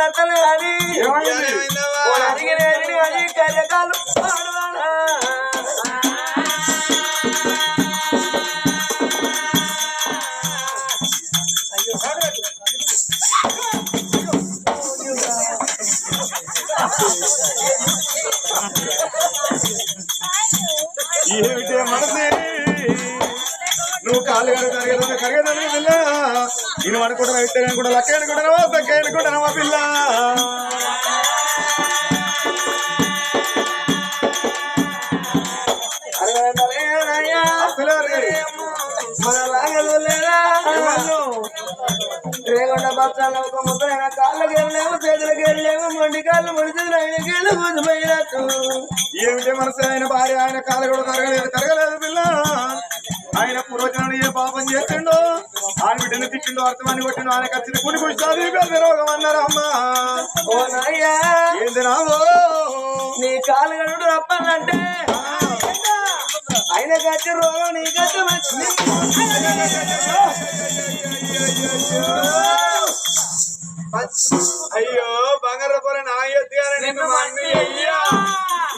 అసలు కానీ అడిగిన కార్యకాలు ఏమిటే మనసు నేను అనుకుంటున్నా ఇస్తే అనుకుంటా లక్క అనుకుంటున్నావా దక్క అనుకుంటున్నావా పిల్ల రేగొండ బస్తాలు ఒక ముద్దైన కాళ్ళకి వెళ్ళలేము చేతులకి వెళ్ళలేము మొండి కాళ్ళు ముడిచేతులు ఆయన కీళ్ళు కూసిపోయినట్టు ఏమిటి మనసు? ఆయన భార్య ఆయన కాలు కూడా తరగలేదు తరగలేదు పిల్ల. ఆయన పూర్వజనాలు ఏ పాపం చేసిండో? ఆయన బిడ్డను తిట్టిండో అర్థమాన్ని కొట్టిండో ఆయన ఖర్చు కుడి కుష్టాది పెద్ద రోగం అన్నారు అమ్మా? ఓ నాయ్యా ఏంది రావో నీ కాలు రప్పనంటే? ఆయన కట్టి రోగం నీ అయ్యో బంగారు పొర నా అయ్యా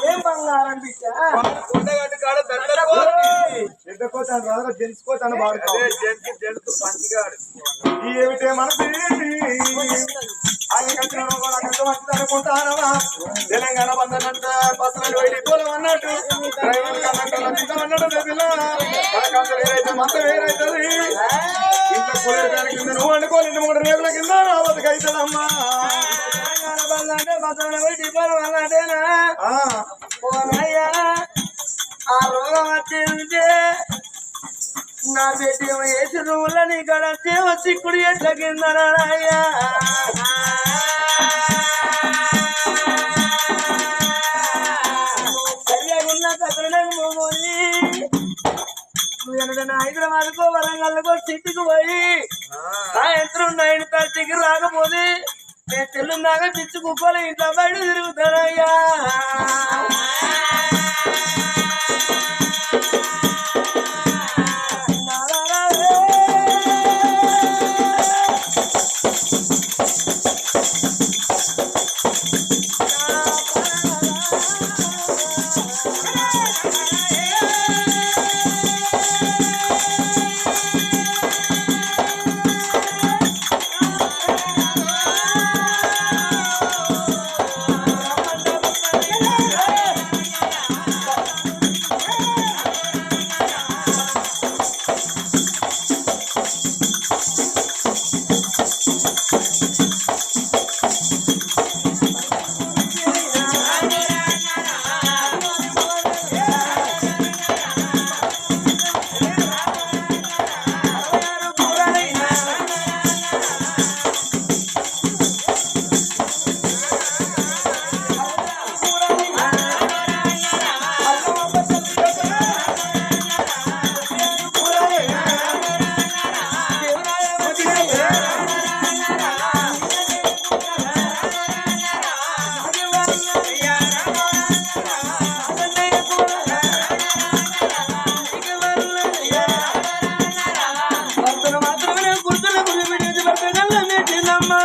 ఏం బంగారం బిడ్డ? కొండగట్టు కాడ దండకోని ఎద్దకోతాను రాదు జెంచుకోతాను ఈ ఏమిటే మనసి? అనుకుంటానవా? తెలంగాణ బంధనంట బస్సులు వెళ్ళి పోలం అన్నట్టు. డ్రైవర్ కన్నట్టు అన్నట్టు వేరైతే మంత వేరైతుంది ఇంట్లో కూలర్ కింద నువ్వు అనుకోలేదు మూడు రేపుల కింద నా బతుకైతుందమ్మా తెలంగాణ బంద్ అంటే నా బిడ్డ వేసి నువ్వుల నీ గడచే వచ్చి కుడి ఎట్ల కింద ఎన్నడన్నా హైదరాబాద్కో వరంగల్కో సిటీకి పోయి. సాయంత్రం నైన్ థర్టీకి రాకపోతే నేను తెల్లున్నాక పిచ్చి కుక్కలు ఇంట్లో బయట తిరుగుతానయ్యా. పెట్టిందమ్మా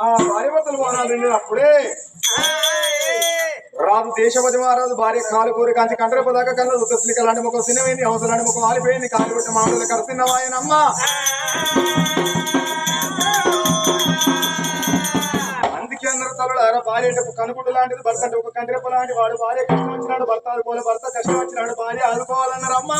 ఆ భార్యభర్తలు పోనాడు అప్పుడే. కేశవతి దేశపతి మహారాజు భార్య కాలు కూరి కాంచి కంటరప దాకా కళ్ళ ఉత్తస్లిక లాంటి ముఖం సినమైంది అవసరాన్ని ముఖం ఆలిపోయింది కాలు పెట్టిన మామూలు కడుతున్నావాయనమ్మ అందుకే అందరూ తలడారా భార్య అంటే ఒక లాంటిది భర్త అంటే ఒక కంటిరెప్ప లాంటి వాడు. భార్య కష్టం వచ్చినాడు భర్త ఆదుకోవాలి భర్త కష్టం వచ్చినాడు భార్య ఆదుకోవాలన్నారు అమ్మ.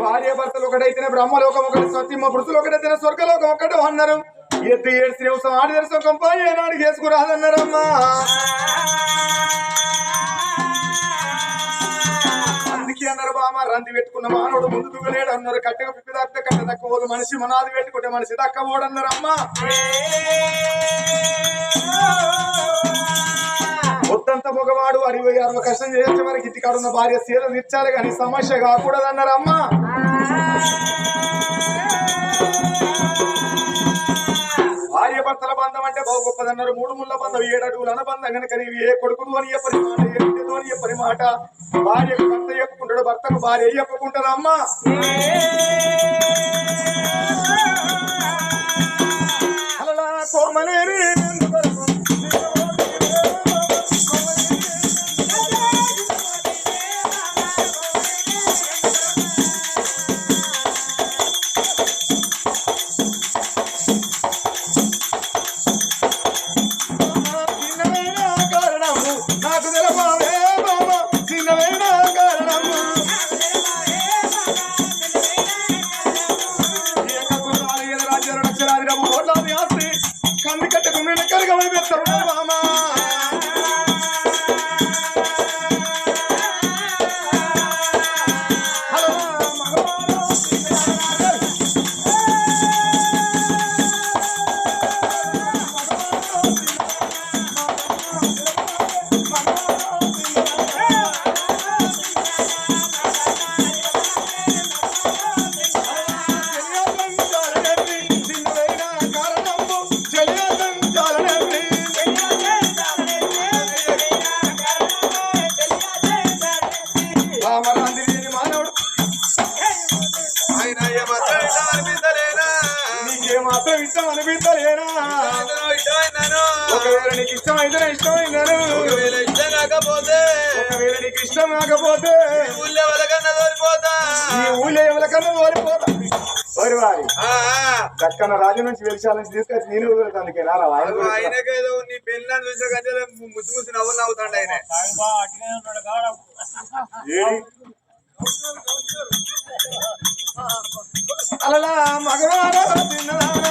భార్య భర్తలు ఒకటైతేనే బ్రహ్మలోకం ఒకటి సత్యమ్మ పురుషులు ఒకటైతేనే స్వర్గలోకం ఒకటి అన్నారు. ఎత్తి ఏడు శ్రీవసం ఆడి దర్శనం కంపాయి ఏనాడు చేసుకురాదన్నారమ్మా అందుకే అన్నారు బామ రంది పెట్టుకున్న మానవుడు ముందు దువ్వలేడు అన్నారు. కట్టెకు పిప్పి దక్క కట్ట దక్కబోదు మనిషి మనాది పెట్టుకుంటే మనిషి దక్కబోడన్నారు అమ్మా ఒత్తంత మగవాడు అరవై అరవై కష్టం చేయొచ్చు మనకి ఇంటికాడున్న భార్య సీల తీర్చాలి కానీ సమస్య కాకూడదన్నారు భార్య భర్తల బంధం అంటే బాగు గొప్పదన్నారు. మూడు ముళ్ళ బంధం ఏడు అడుగులు అనబంధం. కనుక నీవి ఏ కొడుకును అని చెప్పని మాట ఏ బిడ్డతో అని చెప్పని మాట భార్యకు భర్త చెప్పుకుంటాడు భర్తకు భార్య చెప్పుకుంటారు అమ్మా? అలా కోమలేని ওই তরুণের ఇష్టం అనిపించలేనా అందులో ఇష్టమైనాను. ఒకవేళ నీకు ఇష్టం అయితే ఇష్టమైనాను ఒకవేళ ఇష్టం కాకపోతే ఒకవేళ నీకు ఇష్టం కాకపోతే ఊళ్ళో వాళ్ళకన్నా తోలిపోతా. ఈ ఊళ్ళో ఎవరికన్నా ఓడిపోతా ఓరి వారి ఆ, ఆ. దక్కన రాజు నుంచి వెలిశాల నుంచి తీసుకొచ్చి నేను అందుకే రారా అగో కూడా ఆయనకేదో నీ పెళ్ళని చూసిన కంచెలో ముసి ముసి నవ్వులు నవ్వుతాడు ఆయన? అలలా మగవారా తిన్నదానా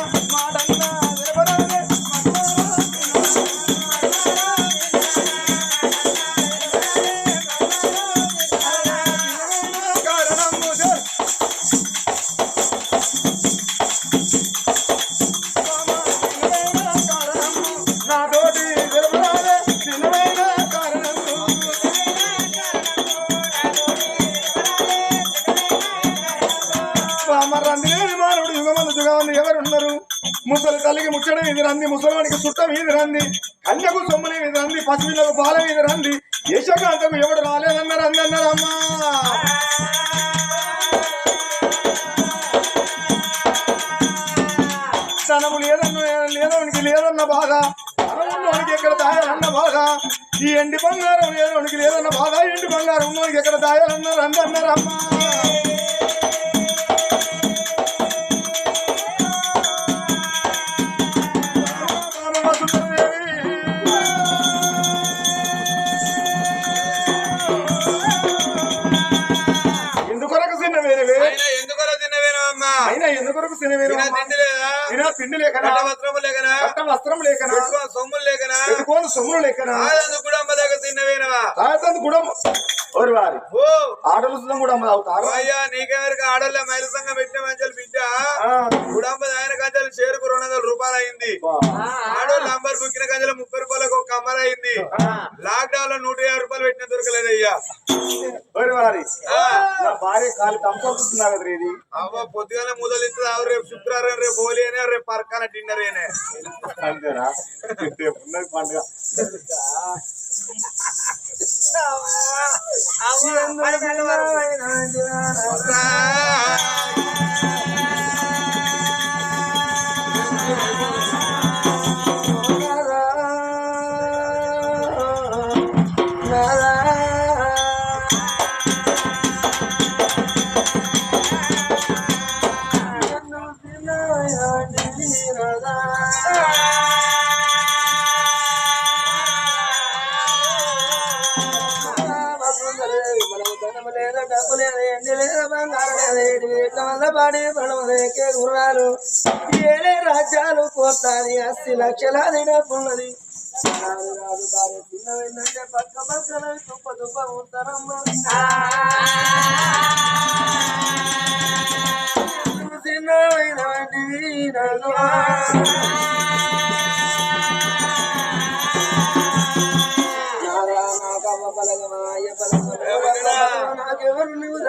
ముచ్చడం ఇది రంది ముసలివానికి చుట్టం ఇది రంది కన్యకు సొమ్ముని ఇది రంది పసిపిల్లకు పాలం ఇది రంది యశకాంతకు ఎవడు రాలేదన్నారు అందన్నారు అమ్మా. తనము లేదన్న లేదవనికి లేదన్న బాధ ధనమున్నోనికి ఎక్కడ దాయాలన్న బాధ ఈ ఎండి బంగారం లేదోనికి లేదన్న బాధ ఎండి బంగారం ఉన్నోనికి ఎక్కడ దాయాలన్నారు అందన్నారు అమ్మా. తిండి లేకనా? వస్త్రము లేకనా? వస్త్రం లేకనా? సొమ్ములు లేకనా? సొమ్ములు లేకనా? తాతంది కూడా ఓరి వారి. ఆటలు సుతం కూడా అమ్మ అవుతారు అయ్యా నీకెవరికి ఆడోళ్ళ మైల సంఘం పెట్టిన మంచాలు బిడ్డ. గుడాంబ ఆయన కంచెలు చేరుకు రెండు వందల రూపాయలు అయింది. ఆడోళ్ళు నంబర్ బుక్కిన కంచెలు ముప్పై రూపాయలకు ఒక కమ్మర్ అయింది. లాక్ డౌన్లో నూట యాభై రూపాయలు పెట్టిన దొరకలేదు అయ్యా. ఓరి వారి. ఆ, నా భార్య కాలు కంపడుతున్నా కదా ఇది? అవ్వ పొద్దుగానే మొదలు ఆవు రేపు శుక్రవారం రేపు హోలీ అనే రేపు పరకాన డిన్నర్ అనే అంతేనా? రేపు ఉన్నది పండుగ. அவன் గుర్రాలు ఏలే రాజ్యాలు కోట్లాది అస్తి లక్షలాది డబ్బున్నది. చిన్నవిందంటే పక్క పక్కన తుప్ప తుప్ప ఉంటారమ్మ నన్ను నాకెవరు నువ్వు